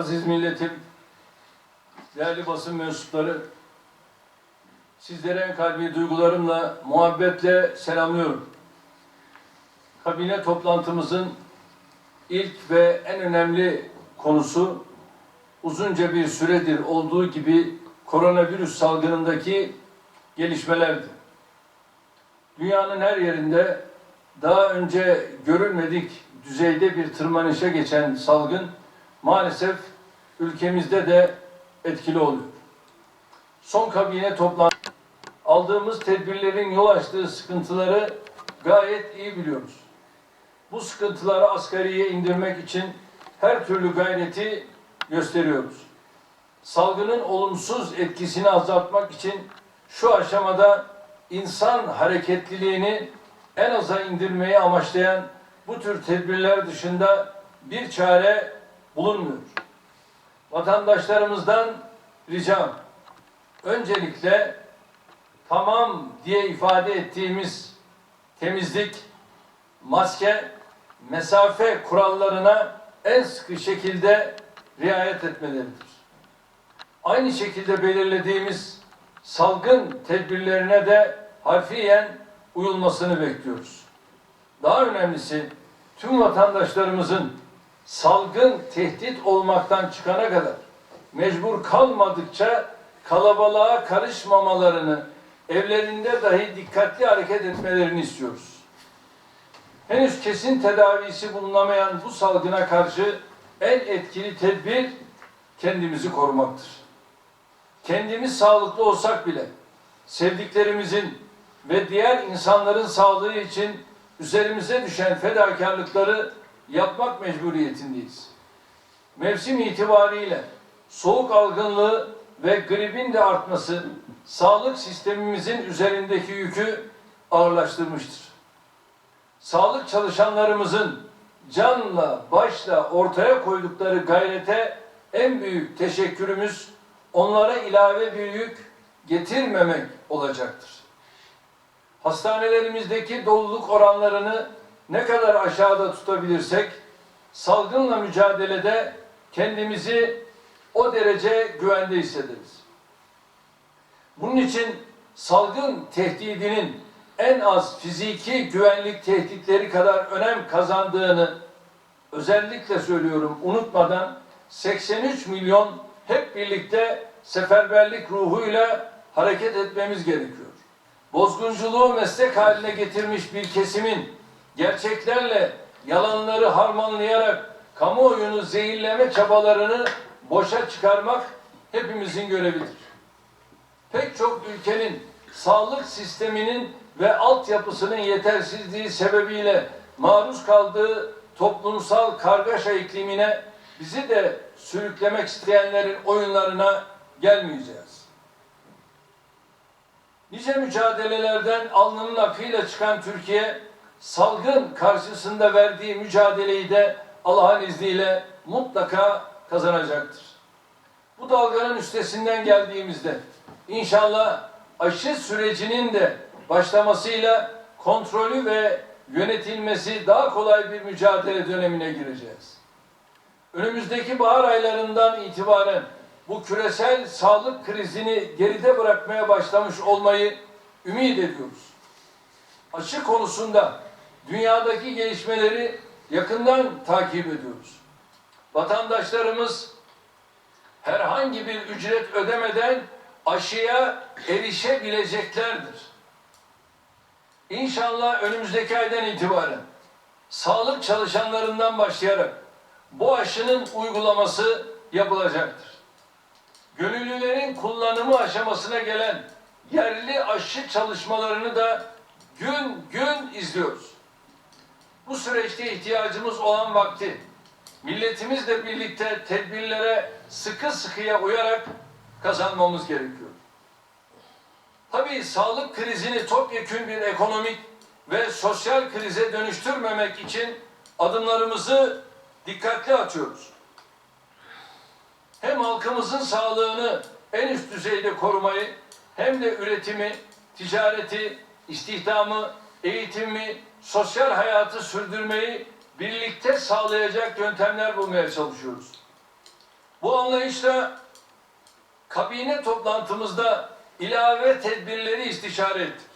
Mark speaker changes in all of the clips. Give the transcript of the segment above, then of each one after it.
Speaker 1: Aziz milletim, değerli basın mensupları, sizlere en kalbi duygularımla, muhabbetle selamlıyorum. Kabine toplantımızın ilk ve en önemli konusu uzunca bir süredir olduğu gibi koronavirüs salgınındaki gelişmelerdi. Dünyanın her yerinde daha önce görülmedik düzeyde bir tırmanışa geçen salgın maalesef ülkemizde de etkili oluyor. Son kabine toplantı aldığımız tedbirlerin yol açtığı sıkıntıları gayet iyi biliyoruz. Bu sıkıntıları asgariye indirmek için her türlü gayreti gösteriyoruz. Salgının olumsuz etkisini azaltmak için şu aşamada insan hareketliliğini en aza indirmeyi amaçlayan bu tür tedbirler dışında bir çare bulunmuyor. Vatandaşlarımızdan ricam öncelikle tamam diye ifade ettiğimiz temizlik, maske, mesafe kurallarına en sıkı şekilde riayet etmeleridir. Aynı şekilde belirlediğimiz salgın tedbirlerine de harfiyen uyulmasını bekliyoruz. Daha önemlisi tüm vatandaşlarımızın salgın tehdit olmaktan çıkana kadar mecbur kalmadıkça kalabalığa karışmamalarını, evlerinde dahi dikkatli hareket etmelerini istiyoruz. Henüz kesin tedavisi bulunamayan bu salgına karşı en etkili tedbir kendimizi korumaktır. Kendimiz sağlıklı olsak bile sevdiklerimizin ve diğer insanların sağlığı için üzerimize düşen fedakarlıkları yapmak mecburiyetindeyiz. Mevsim itibariyle soğuk algınlığı ve gripin de artması sağlık sistemimizin üzerindeki yükü ağırlaştırmıştır. Sağlık çalışanlarımızın canla başla ortaya koydukları gayrete en büyük teşekkürümüz onlara ilave bir yük getirmemek olacaktır. Hastanelerimizdeki doluluk oranlarını ne kadar aşağıda tutabilirsek salgınla mücadelede kendimizi o derece güvende hissederiz. Bunun için salgın tehdidinin en az fiziki güvenlik tehditleri kadar önem kazandığını özellikle söylüyorum unutmadan 83 milyon hep birlikte seferberlik ruhuyla hareket etmemiz gerekiyor. Bozgunculuğu meslek haline getirmiş bir kesimin gerçeklerle yalanları harmanlayarak kamuoyunu zehirleme çabalarını boşa çıkarmak hepimizin görevidir. Pek çok ülkenin sağlık sisteminin ve altyapısının yetersizliği sebebiyle maruz kaldığı toplumsal kargaşa iklimine bizi de sürüklemek isteyenlerin oyunlarına gelmeyeceğiz. Nice mücadelelerden alnının akıyla çıkan Türkiye, salgın karşısında verdiği mücadeleyi de Allah'ın izniyle mutlaka kazanacaktır. Bu dalganın üstesinden geldiğimizde inşallah aşı sürecinin de başlamasıyla kontrolü ve yönetilmesi daha kolay bir mücadele dönemine gireceğiz. Önümüzdeki bahar aylarından itibaren bu küresel sağlık krizini geride bırakmaya başlamış olmayı ümit ediyoruz. Aşı konusunda dünyadaki gelişmeleri yakından takip ediyoruz. Vatandaşlarımız herhangi bir ücret ödemeden aşıya erişebileceklerdir. İnşallah önümüzdeki aydan itibaren sağlık çalışanlarından başlayarak bu aşının uygulaması yapılacaktır. Gönüllülerin kullanımı aşamasına gelen yerli aşı çalışmalarını da gün gün izliyoruz. Bu süreçte ihtiyacımız olan vakti milletimizle birlikte tedbirlere sıkı sıkıya uyarak kazanmamız gerekiyor. Tabii sağlık krizini topyekün bir ekonomik ve sosyal krize dönüştürmemek için adımlarımızı dikkatli atıyoruz. Hem halkımızın sağlığını en üst düzeyde korumayı hem de üretimi, ticareti, istihdamı, eğitimi, sosyal hayatı sürdürmeyi birlikte sağlayacak yöntemler bulmaya çalışıyoruz. Bu anlayışla kabine toplantımızda ilave tedbirleri istişare ettik.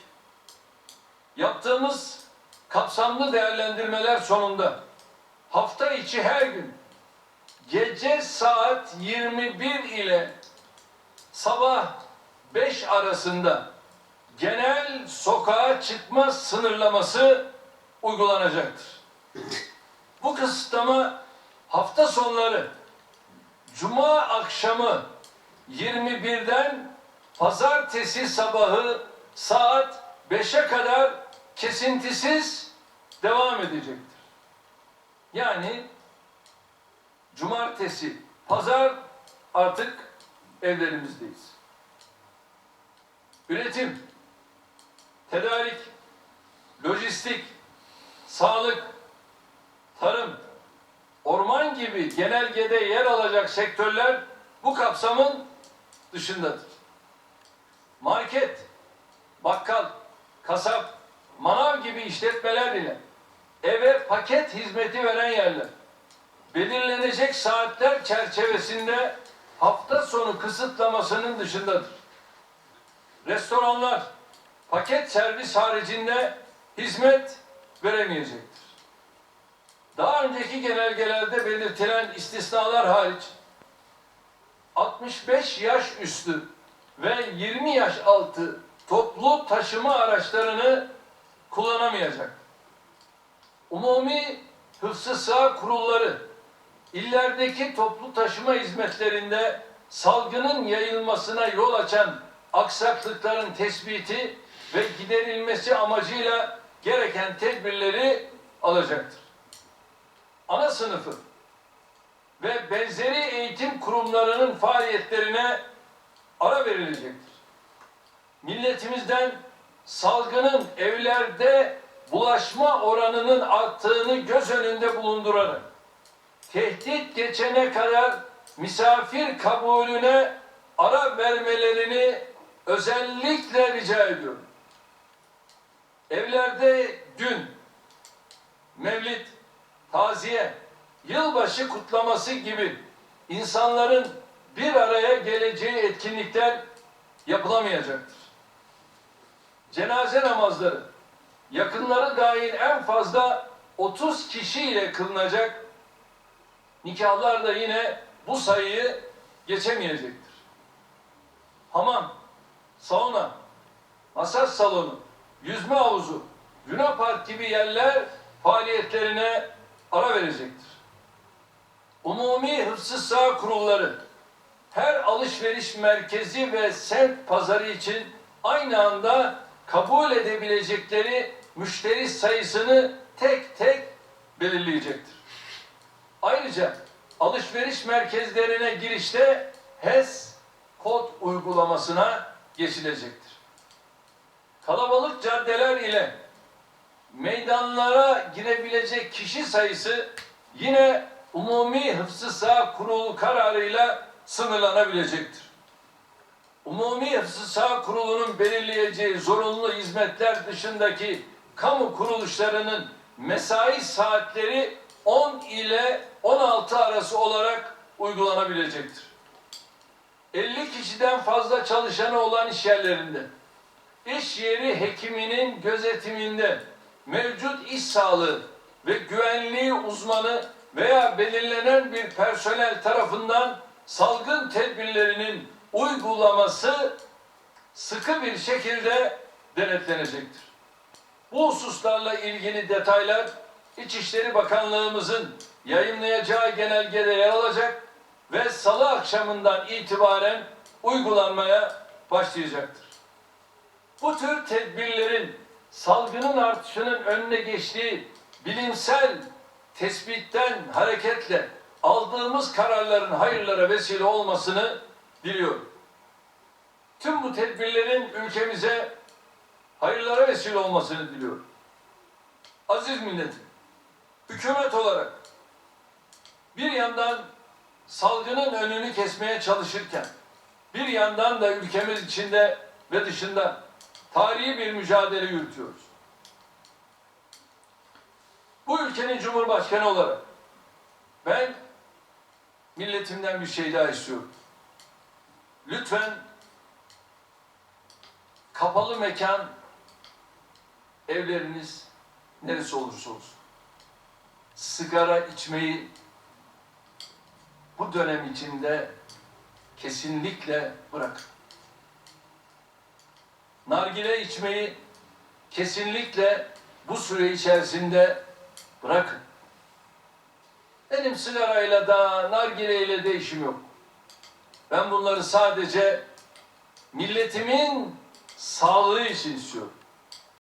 Speaker 1: Yaptığımız kapsamlı değerlendirmeler sonunda hafta içi her gün gece saat 21 ile sabah 5 arasında genel sokağa çıkma sınırlaması uygulanacaktır. Bu kısıtlama hafta sonları Cuma akşamı 21'den pazartesi sabahı saat 5'e kadar kesintisiz devam edecektir. Yani cumartesi, pazar artık evlerimizdeyiz. Üretim, tedarik, lojistik, sağlık, tarım, orman gibi genelgede yer alacak sektörler bu kapsamın dışındadır. Market, bakkal, kasap, manav gibi işletmeler ile eve paket hizmeti veren yerler belirlenecek saatler çerçevesinde hafta sonu kısıtlamasının dışındadır. Restoranlar paket servis haricinde hizmet veremeyecektir. Daha önceki genelgelerde belirtilen istisnalar hariç 65 yaş üstü ve 20 yaş altı toplu taşıma araçlarını kullanamayacak. Umumi hıfzı sağ kurulları illerdeki toplu taşıma hizmetlerinde salgının yayılmasına yol açan aksaklıkların tespiti ve giderilmesi amacıyla gereken tedbirleri alacaktır. Ana sınıfı ve benzeri eğitim kurumlarının faaliyetlerine ara verilecektir. Milletimizden salgının evlerde bulaşma oranının arttığını göz önünde bulundurarak tehdit geçene kadar misafir kabulüne ara vermelerini özellikle rica ediyorum. Evlerde gün, mevlid, taziye, yılbaşı kutlaması gibi insanların bir araya geleceği etkinlikler yapılamayacaktır. Cenaze namazları yakınları dahil en fazla 30 kişi ile kılınacak. Nikahlar da yine bu sayıyı geçemeyecektir. Hamam, sauna, masaj salonu, yüzme havuzu, Luna Park gibi yerler faaliyetlerine ara verecektir. Umumi hıfzı sağ kurulları her alışveriş merkezi ve semt pazarı için aynı anda kabul edebilecekleri müşteri sayısını tek tek belirleyecektir. Ayrıca alışveriş merkezlerine girişte HES kod uygulamasına geçilecektir. Kalabalık caddeler ile meydanlara girebilecek kişi sayısı yine Umumi Hıfzı Sağ Kurulu kararıyla sınırlanabilecektir. Umumi Hıfzı Sağ Kurulu'nun belirleyeceği zorunlu hizmetler dışındaki kamu kuruluşlarının mesai saatleri 10 ile 16 arası olarak uygulanabilecektir. 50 kişiden fazla çalışanı olan iş yerlerinde, iş yeri hekiminin gözetiminde mevcut iş sağlığı ve güvenliği uzmanı veya belirlenen bir personel tarafından salgın tedbirlerinin uygulaması sıkı bir şekilde denetlenecektir. Bu hususlarla ilgili detaylar İçişleri Bakanlığımızın yayınlayacağı genelgede yer alacak ve salı akşamından itibaren uygulanmaya başlayacaktır. Bu tür tedbirlerin salgının artışının önüne geçtiği bilimsel tespitten hareketle aldığımız kararların hayırlara vesile olmasını diliyorum. Tüm bu tedbirlerin ülkemize hayırlara vesile olmasını diliyorum. Aziz milletim, hükümet olarak bir yandan salgının önünü kesmeye çalışırken bir yandan da ülkemiz içinde ve dışında tarihi bir mücadele yürütüyoruz. Bu ülkenin cumhurbaşkanı olarak ben milletimden bir şey daha istiyorum. Lütfen kapalı mekan evleriniz neresi olursa olsun sigara içmeyi bu dönem içinde kesinlikle bırakın. Nargile içmeyi kesinlikle bu süre içerisinde bırakın. Benim sigarayla da nargileyle de işim yok. Ben bunları sadece milletimin sağlığı için istiyorum.